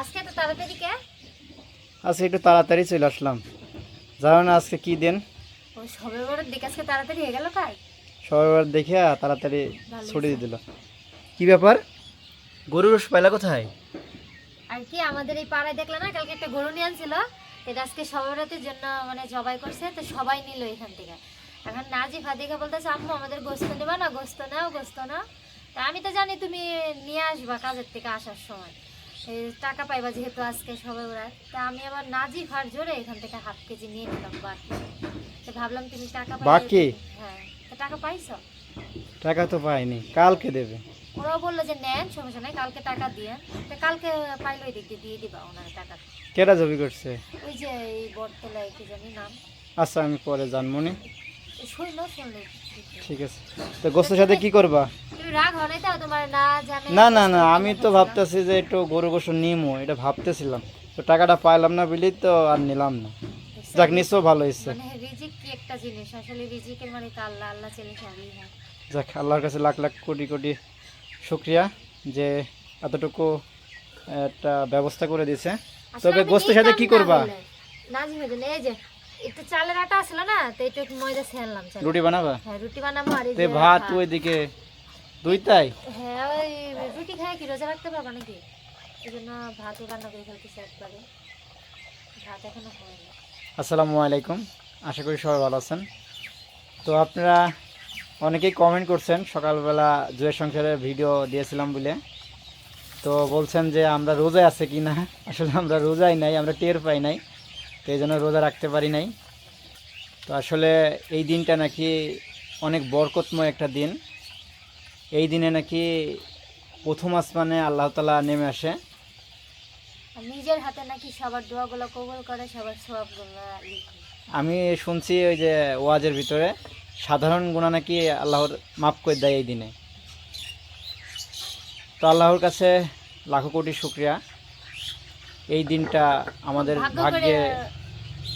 আজকে তো তাড়াতাড়ি কে? আজকে একটু তাড়াতাড়ি চলে আসলাম। জানো না আজকে কি দিন? ও সবে বড় দিকে আজকে তাড়াতাড়ি হয়ে গেল দেখে তাড়াতাড়ি ছুটি দিয়ে দিল। কি ব্যাপার? গরুর রস পাইলা কোথায়? আর কি আমাদের এই পাড়ায় দেখলে না কালকে একটা গরু নিয়ে আনছিল। এটা আজকে সবারতের জন্য মানে জবাই করছে তো সবাই নিল এখান থেকে। এখন নাজি ফাদিকা বলতেছে আম্মু আমাদের গোস্ত নেবা না? গোস্ত নাও গোস্ত নাও। তা আমি তো জানি তুমি নিয়ে আসবা কাজের থেকে আসার সময়। টাকা পাইবা যেহেতু আজকে সবাই ওরা তা আমি আবার নাজি ফার জোরে এখান থেকে হাফ কেজি নিয়ে নিলাম বাকি। তো ভাবলাম তুমি টাকা বাকি? হ্যাঁ তা টাকা পাইছো? টাকা তো পাইনি কালকে দেবে। ওরাও বলল যে নেন সমস্যা নাই কালকে টাকা দিয়ে। তা কালকে পাইলে ওই দিক দিয়ে দিবা ওনার টাকা। কেটা জবি করছে? ওই যে এই বটতলায় কি জানি নাম। আচ্ছা আমি পরে জানব নি শুনলো শুনলো ঠিক আছে। তো গোস্তের সাথে কি করবা? না না না আমি তো ভাবতেছি যে একটু গরু গোস নিমো এটা ভাবতেছিলাম। তো টাকাটা পাইলাম না বলেই তো আর নিলাম না। যাক নিশ্চয় ভালো হয়েছে। মানে মানে যাক আল্লাহর কাছে লাখ লাখ কোটি কোটি শুক্রিয়া যে এতটুকু একটা ব্যবস্থা করে দিয়েছে। আসলে তবে গোস্তের সাথে কি করবা। নাজিম এই যে একটু চালের আটা আসলো না তো একটু একটু ময়দা ছেনলাম রুটি বানাবা? হ্যাঁ রুটি বানাবো আর এই ভাত। ওইদিকে দুইটাই? হ্যাঁ ওই রুটি কি রোজা রাখতে পারবা নাকি? এই জন্য ভাতও রান্না করে ফেলতেছি একবারে। ভাত এখনও হয়নি। আসসালামু আলাইকুম আশা করি সবাই ভালো আছেন। তো আপনারা অনেকেই কমেন্ট করছেন সকালবেলা জুয়ের সংসারের ভিডিও দিয়েছিলাম বলে। তো বলছেন যে আমরা রোজায় আছে কি না আসলে আমরা রোজাই নাই আমরা টের পাই নাই। তো এই জন্য রোজা রাখতে পারি নাই। তো আসলে এই দিনটা নাকি অনেক বরকতময় একটা দিন। এই দিনে নাকি প্রথম আসমানে আল্লাহ তালা নেমে আসে। নিজের হাতে নাকি সবার দোয়াগুলো কবল করে সবার সবগুলো আমি শুনছি ওই যে ওয়াজের ভিতরে সাধারণ গুণা নাকি আল্লাহর মাফ করে দেয় এই দিনে। তো আল্লাহর কাছে লাখো কোটি শুক্রিয়া। এই দিনটা আমাদের ভাগ্যে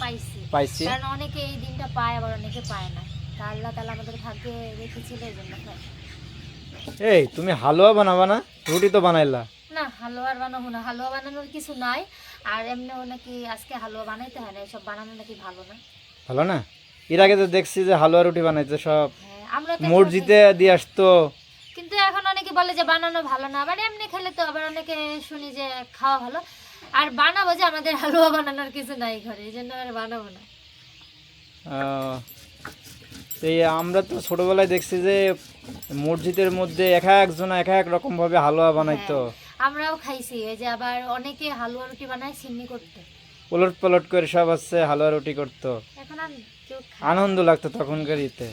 পাইছি। পাইছি। কারণ অনেকে এই দিনটা পায় আবার অনেকে পায় না। তা আল্লাহ আমাদের ভাগ্যে রেখেছিল এই জন্য। এই তুমি হালুয়া বানাবা না? রুটি তো বানাইলা। না হালুয়ার বানাবো না। হালুয়া বানানোর কিছু নাই। আর এমনিও নাকি আজকে হালুয়া বানাইতে হয় না এসব বানানো নাকি ভালো না। ভালো না? এর আগে তো দেখছি যে হালুয়া রুটি বানাইছে সব। হ্যাঁ মসজিদে দিয়ে আসতো। কিন্তু এখন অনেকে বলে যে বানানো ভালো না আবার এমনি খেলে তো আবার অনেকে শুনি যে খাওয়া ভালো। আর বানাবো যে আমাদের হালুয়া বানানোর কিছু নাই ঘরে এই জন্য আর বানাবো না। এই আমরা তো ছোটবেলায় দেখছি যে মসজিদের মধ্যে এক একজন এক এক রকম ভাবে হালুয়া বানাইতো। আমরাও খাইছি এই যে আবার অনেকে হালুয়া রুটি বানায় সিন্নি করতে। উলট পালট করে সব হচ্ছে হালুয়া রুটি করতো। আনন্দ লাগতো তখনকার ইতে।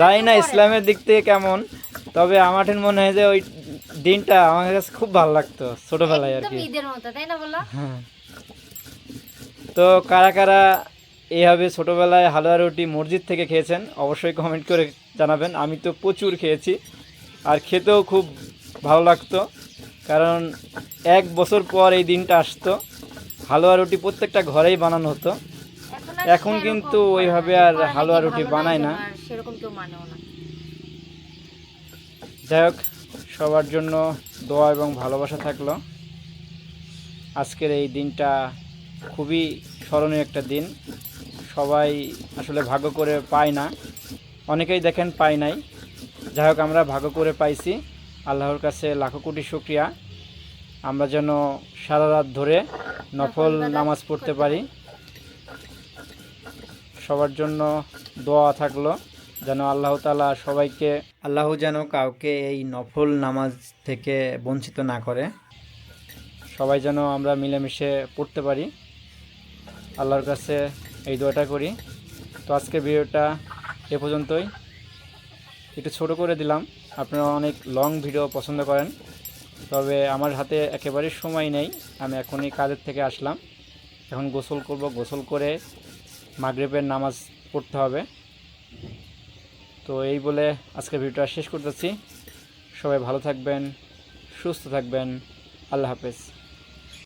জানি না ইসলামের দিক থেকে কেমন তবে আমার মনে হয় যে ওই দিনটা আমার কাছে খুব ভালো লাগতো ছোটবেলায় আর কি। ঈদের মতো তাই না বলো? হ্যাঁ। তো কারা কারা এইভাবে ছোটবেলায় হালুয়া রুটি মসজিদ থেকে খেয়েছেন অবশ্যই কমেন্ট করে জানাবেন। আমি তো প্রচুর খেয়েছি আর খেতেও খুব ভালো লাগতো কারণ এক বছর পর এই দিনটা আসতো হালুয়া রুটি প্রত্যেকটা ঘরেই বানানো হতো। এখন কিন্তু ওইভাবে আর হালুয়া রুটি বানায় না। সেরকম কেউ মানেও না। যাই হোক সবার জন্য দোয়া এবং ভালোবাসা থাকল। আজকের এই দিনটা খুবই স্মরণীয় একটা দিন। সবাই আসলে ভাগ্য করে পায় না। অনেকেই দেখেন পায় নাই। যাই হোক, আমরা ভাগ্য করে পাইছি। আল্লাহর কাছে লাখো কোটি শুক্রিয়া। আমরা যেন সারা রাত ধরে নফল নফল নামাজ পড়তে পারি। সবার জন্য দোয়া থাকল। যেন আল্লাহ তালা সবাইকে আল্লাহ যেন কাউকে এই নফল নামাজ থেকে বঞ্চিত না করে। সবাই যেন আমরা মিলেমিশে পড়তে পারি। আল্লাহর কাছে এই দোয়াটা করি। তো আজকের ভিডিওটা এ পর্যন্তই। একটু ছোট করে দিলাম। আপনারা অনেক লং ভিডিও পছন্দ করেন। তবে আমার হাতে একেবারে সময় নেই। আমি এখনই কাজের থেকে আসলাম। এখন গোসল করব। গোসল করে মাগরিবের নামাজ পড়তে হবে। তো এই বলে আজকের ভিডিওটা শেষ করতেছি। সবাই ভালো থাকবেন সুস্থ থাকবেন। আল্লাহ হাফেজ।